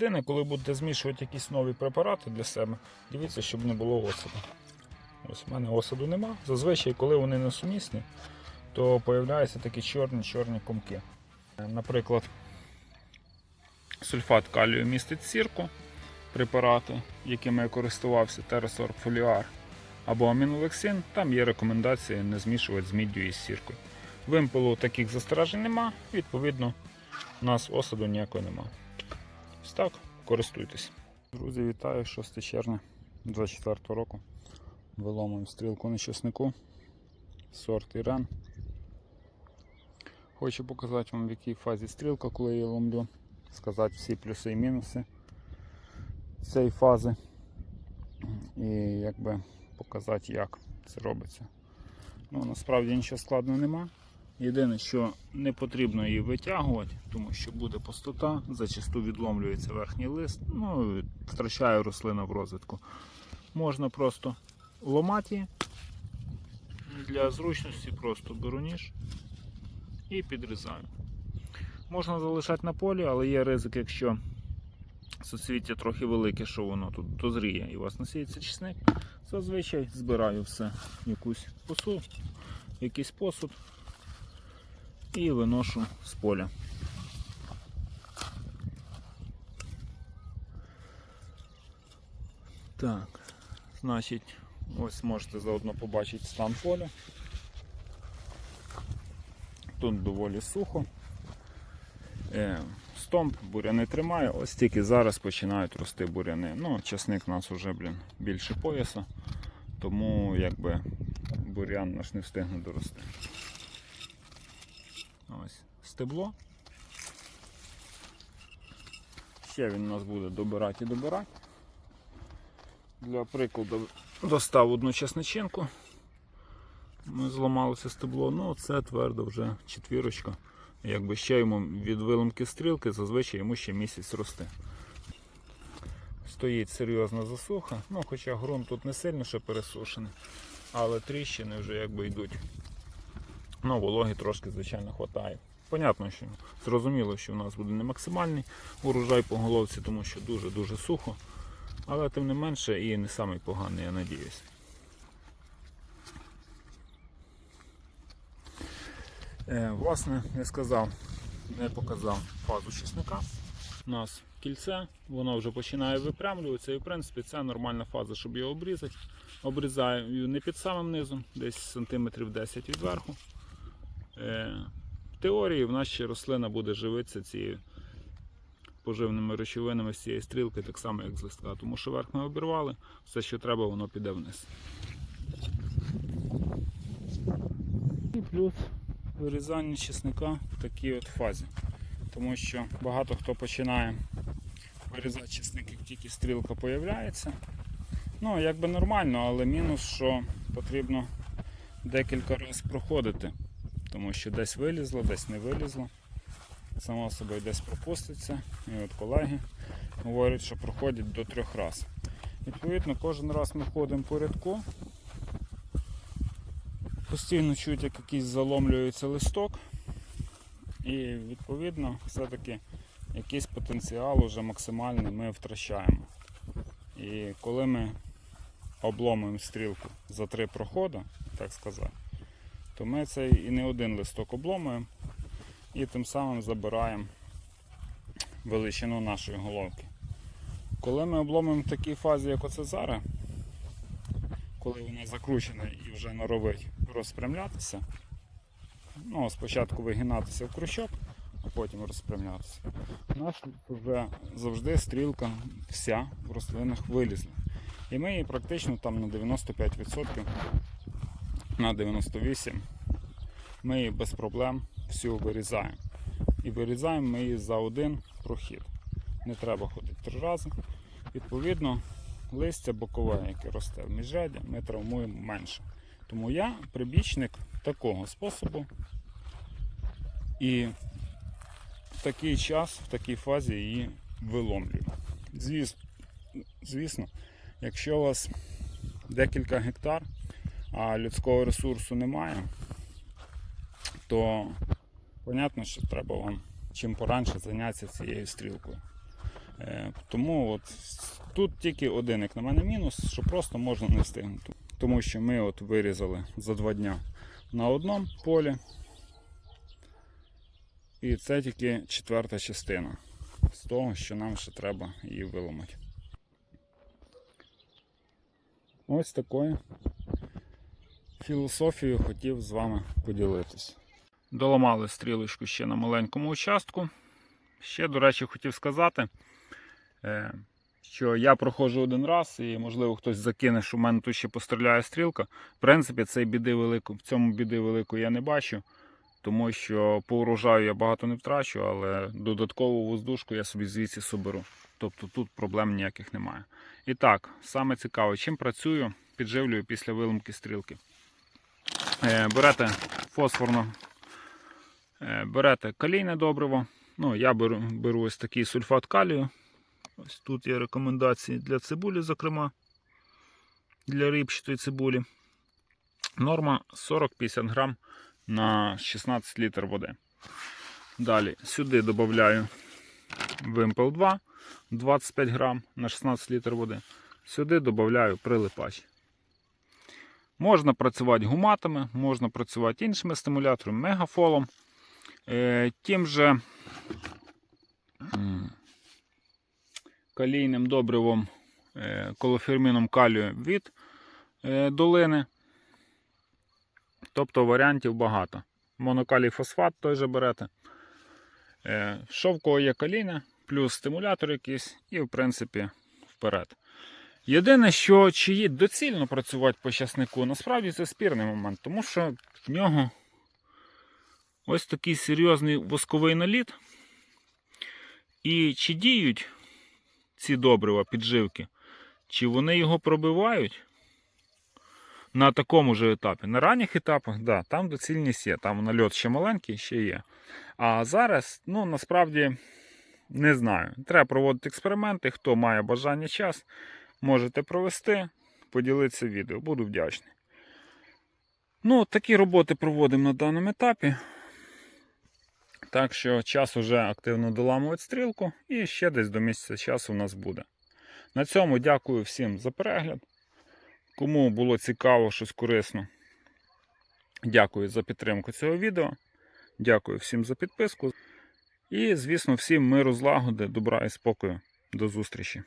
Єдине, коли будете змішувати якісь нові препарати для себе, дивіться, щоб не було осаду. Ось в мене осаду нема. Зазвичай, коли вони не сумісні, то появляються такі чорні-чорні комки. Наприклад, сульфат калію містить сірку, препарати, якими я користувався, терасор фоліар або амінолексин, там є рекомендації не змішувати з міддю і сіркою. Вимпелу таких застережень нема, відповідно, у нас осаду ніякого нема. Ось так, користуйтесь. Друзі, вітаю 6 червня 24 року. Виломуємо стрілку на чеснику. Сорт Ірен. Хочу показати вам в якій фазі стрілка, коли я ломлю. Сказати всі плюси і мінуси цієї фази. І якби показати, як це робиться. Ну, насправді нічого складного нема. Єдине, що не потрібно її витягувати, тому що буде пустота, зачасту відломлюється верхній лист, ну і втрачає рослина в розвитку. Можна просто ломати її. Для зручності просто беру ніж і підрізаю. Можна залишати на полі, але є ризик, якщо суцвіття трохи велике, що воно тут дозріє і у вас насіється чесник, зазвичай збираю все якусь посуд, якийсь посуд і виношу з поля. Так, значить, ось можете заодно побачити стан поля. Тут доволі сухо. Е, Стомп буряни тримає, ось тільки зараз починають рости буряни. Ну, часник у нас вже блін, більше пояса, тому якби бурян наш не встигне дорости. Ось стебло. Ще він у нас буде добирати і добирати. Для прикладу достав одну чесничинку. Ми зламали стебло, ну це твердо вже четвірочка. Якби ще йому від виломки стрілки, зазвичай йому ще місяць рости. Стоїть серйозна засуха, ну хоча ґрунт тут не сильно ще пересушений, але тріщини вже якби йдуть. Ну, вологи трошки, звичайно, вистачає. Понятно, що зрозуміло, що у нас буде не максимальний урожай по головці, тому що дуже-дуже сухо. Але тим не менше і не самий поганий, я надіюсь. Е, власне, я сказав, не показав фазу чесника. У нас кільце, воно вже починає випрямлюватися, і в принципі це нормальна фаза, щоб його обрізати. Обрізаю не під самим низом, десь сантиметрів 10 від верху. Е, в теорії в нас ще рослина буде живитися цією поживними речовинами з цієї стрілки, так само як з листка. Тому що верх ми обірвали, все, що треба, воно піде вниз. І плюс вирізання чесника в такій от фазі. Тому що багато хто починає вирізати чесник, як тільки стрілка появляється. Ну, якби нормально, але мінус, що потрібно декілька разів проходити. Тому що десь вилізло, десь не вилізло. Само собою десь пропуститься. І от колеги говорять, що проходять до трьох разів. Відповідно, кожен раз ми ходимо по рядку. Постійно чують, як якийсь заломлюється листок. І відповідно все-таки якийсь потенціал уже максимальний ми втрачаємо. І коли ми обломуємо стрілку за три проходи, так сказати, то ми цей і не один листок обломуємо і тим самим забираємо величину нашої головки. Коли ми обломуємо в такій фазі, як оце зараз, коли вона закручена і вже норовить розпрямлятися, ну, спочатку вигинатися в крючок, а потім розпрямлятися, у нас вже завжди стрілка вся в рослинах вилізла. І ми її практично там на 95%, на 98% ми її без проблем всю вирізаємо. І вирізаємо ми її за один прохід. Не треба ходити три рази. Відповідно, листя бокове, яке росте в міжряді, ми травмуємо менше. Тому я прибічник такого способу. І в такий час, в такій фазі її виломлюю. Звісно, звісно, якщо у вас декілька гектар, а людського ресурсу немає, то понятно, що треба вам чим поранше зайнятися цією стрілкою. Е, Тому от тут тільки один, як на мене, мінус, що просто можна не встигнути. Тому що ми от вирізали за два дня на одному полі. І це тільки четверта частина з того, що нам ще треба її виламати. Ось такою філософією хотів з вами поділитись. Доламали стрілочку ще на маленькому участку. Ще, до речі, хотів сказати, е, що я проходжу один раз, і, можливо, хтось закине, що в мене тут ще постріляє стрілка. В принципі, цей біди велику, в цьому біди великої я не бачу, тому що по урожаю я багато не втрачу, але додаткову воздушку я собі звідси соберу. Тобто тут проблем ніяких немає. І так, саме цікаве, чим працюю, підживлюю після виламки стрілки. Е, Берете фосфорно, берете калійне добриво. Ну, я беру, беру ось такий сульфат калію. Ось тут є рекомендації для цибулі, зокрема, для рибчатої цибулі. Норма 40-50 грам на 16 літр води. Далі сюди додаю вимпел 2 25 грам на 16 літр води. Сюди додаю прилипач. Можна працювати гуматами, можна працювати іншими стимуляторами, мегафолом. Е, тим же калійним добривом е, колоферміном калію від е, долини. Тобто варіантів багато. Монокалій фосфат той же берете. Що в кого є калійне, плюс стимулятор якийсь, і в принципі вперед. Єдине, що чи є доцільно працювати по часнику, насправді це спірний момент, тому що в нього ось такий серйозний восковий наліт. І чи діють ці добрива, підживки, чи вони його пробивають на такому же етапі. На ранніх етапах, да, там доцільність є, там нальот ще маленький, ще є. А зараз, ну насправді, не знаю. Треба проводити експерименти. Хто має бажання час, можете провести, поділитися відео. Буду вдячний. Ну, такі роботи проводимо на даному етапі. Так що час уже активно доламувати стрілку і ще десь до місяця часу у нас буде. На цьому дякую всім за перегляд. Кому було цікаво, щось корисно. Дякую за підтримку цього відео. Дякую всім за підписку. І, звісно, всім миру, злагоди, добра і спокою. До зустрічі!